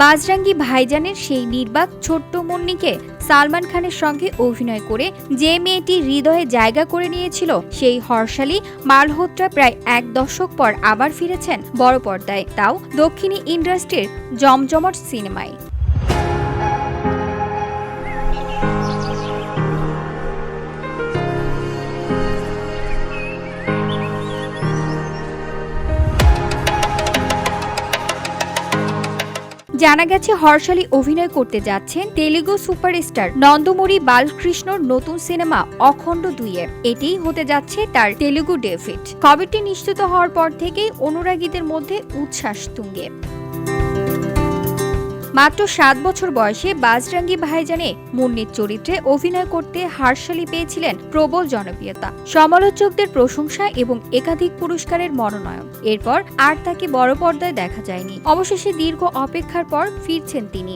বাজরাঙ্গি ভাইজানের সেই নির্বাক ছোট্ট মুন্নিকে সালমান খানের সঙ্গে অভিনয় করে যে মেয়েটি হৃদয়ে জায়গা করে নিয়েছিল, সেই হর্ষালী মালহোত্রা প্রায় এক দশক পর আবার ফিরেছেন বড় পর্দায় তাও দক্ষিণী ইন্ডাস্ট্রির জমজমট সিনেমায়। জানা গেছে হর্ষালি অভিনয় করতে যাচ্ছেন তেলেগু সুপারস্টার নন্দমুরি বালকৃষ্ণর নতুন সিনেমা অখণ্ড দুইয়ে এটিই হতে যাচ্ছে তার তেলেগু ডেভিড। খবরটি নিশ্চিত হওয়ার পর থেকেই অনুরাগীদের মধ্যে উচ্ছ্বাস তুঙ্গে। মাত্র সাত বছর বয়সে বাজরাঙ্গি ভাইজানে মুন্নির চরিত্রে অভিনয় করতে হার্শালি পেয়েছিলেন প্রবল জনপ্রিয়তা, সমালোচকদের প্রশংসা এবং একাধিক পুরস্কারের মনোনয়ন। এরপর আর তাকে বড় পর্দায় দেখা যায়নি। অবশেষে দীর্ঘ অপেক্ষার পর ফিরছেন তিনি।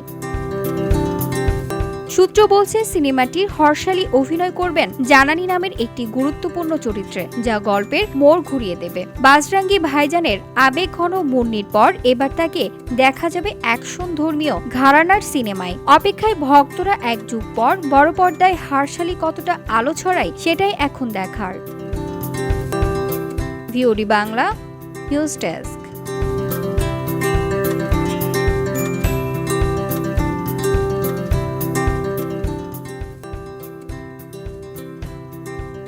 সূত্র বলছে সিনেমাটির হর্ষালি অভিনয় করবেন জানানি নামের একটি গুরুত্বপূর্ণ চরিত্রে, যা গল্পের মোড় ঘুরিয়ে দেবে। বাজরাঙ্গি ভাইজানের আবেগ ঘন মুন্নির পর এবার তাকে দেখা যাবে অ্যাকশন ধর্মীয় ঘরানার সিনেমায়। অপেক্ষায় ভক্তরা এক যুগ পর বড় পর্দায় হার্শালি কতটা আলো ছড়ায়, সেটাই এখন দেখার। VOD Bangla, news desk.